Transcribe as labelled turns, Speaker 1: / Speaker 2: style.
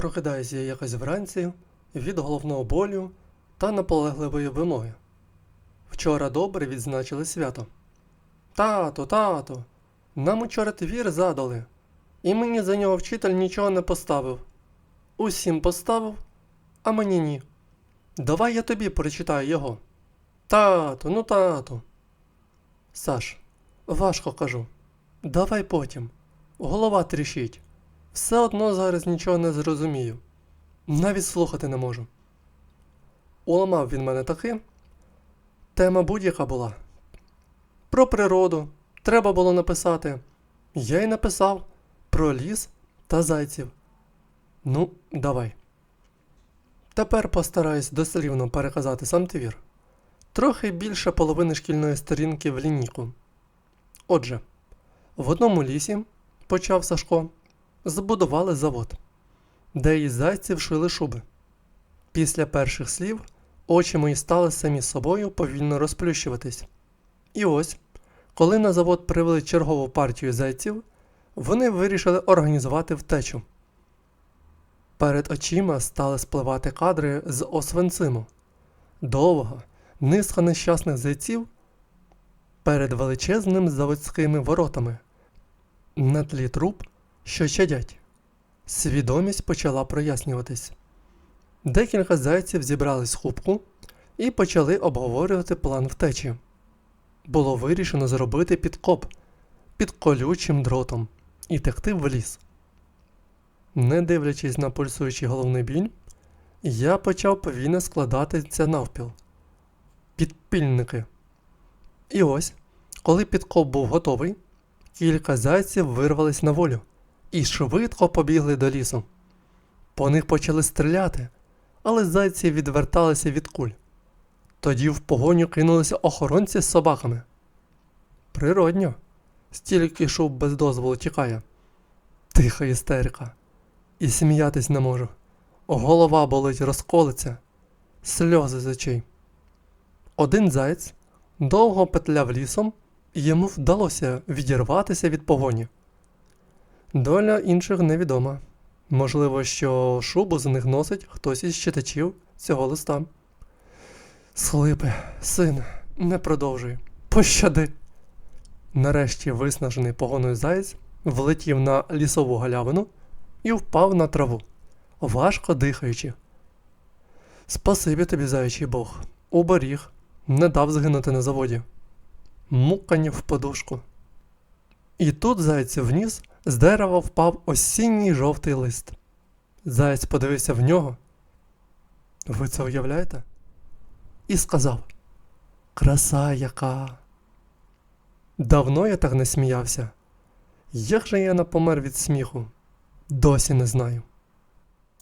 Speaker 1: Прокидаюся я якось вранці від головного болю та наполегливої вимоги. Вчора добре відзначили свято. Тату, тату, нам учора твір задали, і мені за нього вчитель нічого не поставив. Усім поставив, а мені ні. Давай я тобі прочитаю його. Тату, ну тату. Саш, важко кажу. Давай потім. Голова тріщить. Все одно зараз нічого не зрозумію. Навіть слухати не можу. Уламав він мене таки. Тема будь-яка була. Про природу треба було написати. Я й написав про ліс та зайців. Ну, давай. Тепер постараюсь дослівно переказати сам твір. Трохи більше половини шкільної сторінки в лінійку. Отже, в одному лісі, почав Сашко, збудували завод, де із зайців шили шуби. Після перших слів очі мої стали самі собою повільно розплющуватись. І ось, коли на завод привели чергову партію зайців, вони вирішили організувати втечу. Перед очима стали спливати кадри з Освенциму. Довга, низка нещасних зайців перед величезними заводськими воротами. На тлі труб, що чадять. Свідомість почала прояснюватись. Декілька зайців в хупку і почали обговорювати план втечі. Було вирішено зробити підкоп під колючим дротом і текти в ліс. Не дивлячись на пульсуючий головний біль, я почав повільно складати це навпіл. Підпільники. І ось, коли підкоп був готовий, кілька зайців вирвались на волю і швидко побігли до лісу. По них почали стріляти, але зайці відверталися від куль. Тоді в погоню кинулися охоронці з собаками. Природньо, стільки шуб без дозволу тікає. Тиха істерика. І сміятись не можу. Голова болить, розколиться, сльози з очей. Один заєць довго петляв лісом, і йому вдалося відірватися від погоні. Доля інших невідома. Можливо, що шубу з них носить хтось із читачів цього листа. Схлипи, син, не продовжуй. Пощади. Нарешті виснажений погоною заєць влетів на лісову галявину і впав на траву, важко дихаючи. Спасибі тобі, заячий Бог, уберіг, не дав згинути на заводі. Мукання в подушку. І тут зайцю вніс з дерева впав осінній жовтий лист. Заєць подивився в нього. Ви це уявляєте? І сказав: Краса яка. Давно я так не сміявся. Як же я напомер від сміху? Досі не знаю.